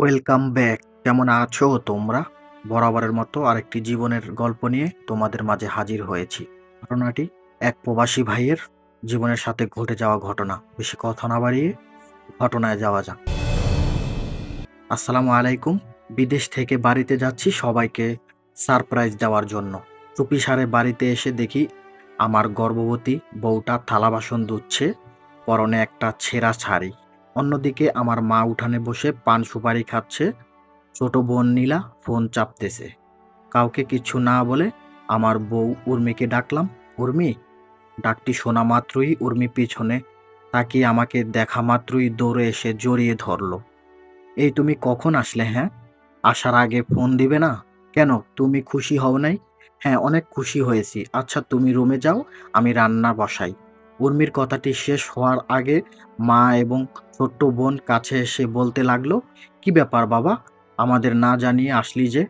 Welcome back কেমন আছো তোমরা? বরাবরের মতো আরেকটি জীবনের গল্প নিয়ে তোমাদের মাঝে হাজির হয়েছি। ঘটনাটি এক প্রবাসী ভাইয়ের জীবনের সাথে ঘটে যাওয়া ঘটনা। বেশি কথা না বাড়িয়ে ঘটনায় যাওয়া যাক। আসসালামু আলাইকুম। বিদেশ থেকে বাড়িতে যাচ্ছি সবাইকে সারপ্রাইজ দেওয়ার জন্য। চুপি সারে বাড়িতে এসে দেখি আমার গর্ভবতী বউটা থালা বাসন ধুচ্ছে, পরনে একটা ছেঁড়া শাড়ি। অন্যদিকে আমার মা উঠানে বসে পান সুপারি খাচ্ছে। ছোট বোন নীলা ফোন চাপতেছে। কাউকে কিছু না বলে আমার বউ উর্মিকে ডাকলাম, উর্মি, ডাকটি শোনা মাত্রই উর্মি পিছনে তাকিয়ে আমাকে দেখা মাত্রই দৌড়ে এসে জড়িয়ে ধরলো। এই তুমি কখন আসলে হ্যাঁ? আসার আগে ফোন দিবে না? কেন? তুমি খুশি হও নাই? হ্যাঁ অনেক খুশি হয়েছি। আচ্ছা তুমি রুমে যাও, আমি রান্না বসাই। উর্মির কথাটি শেষ হওয়ার আগে মা এবং ছোট্ট বোন কাছে এসে বলতে লাগল, কি ব্যাপার বাবা? আমাদের না জানিয়ে আসলি যে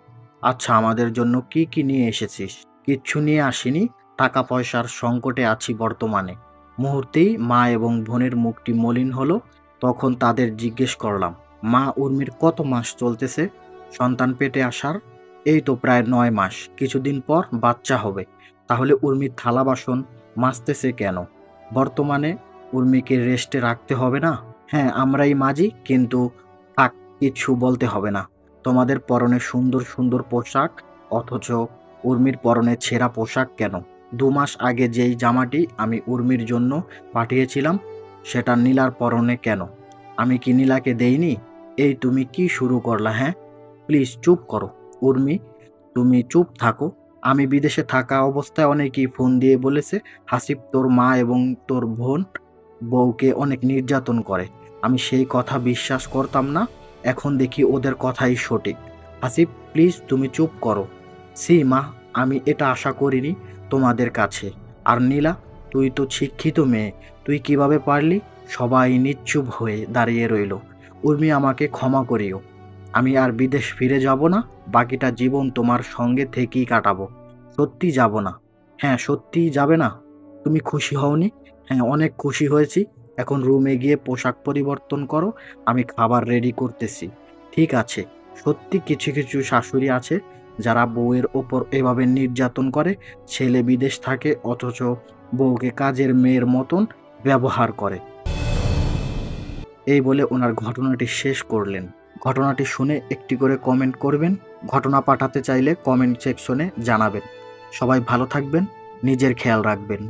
আচ্ছা আমাদের জন্য কি কি নিয়ে এসেছিস? কিচ্ছু নিয়ে আসিনি, টাকা পয়সার সংকটে আছি বর্তমানে। মুহূর্তেই মা এবং বোনের মুখটি মলিন হলো, তখন তাদের জিজ্ঞেস করলাম, মা, উর্মির কত মাস চলতেছে? সন্তান পেটে আসার? এই তো প্রায় নয় মাস, কিছুদিন পর বাচ্চা হবে। তাহলে উর্মির থালা বাসন মাজতেছে কেন? বর্তমানে উর্মিকে রেস্টে রাখতে হবে না। হ্যাঁ আমরাই মাঝি, কিন্তু থাক, কিছু বলতে হবে না। তোমাদের পরনে সুন্দর সুন্দর পোশাক, অথচ উর্মির পরনে ছেঁড়া পোশাক কেন? দু মাস আগে যেই জামাটি আমি উর্মির জন্য পাঠিয়েছিলাম, সেটা নীলার পরনে কেন? আমি কি নীলাকে দেইনি? এই তুমি কি শুরু করলা হ্যাঁ? প্লিজ চুপ করো। উর্মি, তুমি চুপ থাকো। আমি বিদেশে থাকা অবস্থায় অনেকেই ফোন দিয়ে বলেছে, হাসিব, তোর মা এবং তোর বোন বউকে অনেক নির্যাতন করে। আমি সেই কথা বিশ্বাস করতাম না, এখন দেখি ওদের কথাই সঠিক। হাসিব, প্লিজ তুমি চুপ করো। সি মা, আমি এটা আশা করিনি তোমাদের কাছে। আর নীলা, তুই তো শিক্ষিত মেয়ে, তুই কীভাবে পারলি? সবাই নিশ্চুপ হয়ে দাঁড়িয়ে রইল। উর্মি, আমাকে ক্ষমা করিও। আমি আর বিদেশ ফিরে যাব না, বাকিটা জীবন তোমার সঙ্গে থেকেই কাটাবো। সত্যি যাব না। হ্যাঁ সত্যিই যাবে না। তুমি খুশি হওনি? হ্যাঁ অনেক খুশি হয়েছি। এখন রুমে গিয়ে পোশাক পরিবর্তন করো, আমি খাবার রেডি করতেছি। ঠিক আছে। সত্যি কিছু কিছু শাশুড়ি আছে, যারা বউয়ের ওপর এভাবে নির্যাতন করে, ছেলে বিদেশ থাকে, অথচ বউকে কাজের মেয়ের মতন ব্যবহার করে। এই বলে ওনার ঘটনাটি শেষ করলেন। ঘটনাটি শুনে একটি করে কমেন্ট করবেন। ঘটনা পাঠাতে চাইলে কমেন্ট সেকশনে জানাবেন। সবাই ভালো থাকবেন, নিজের খেয়াল রাখবেন।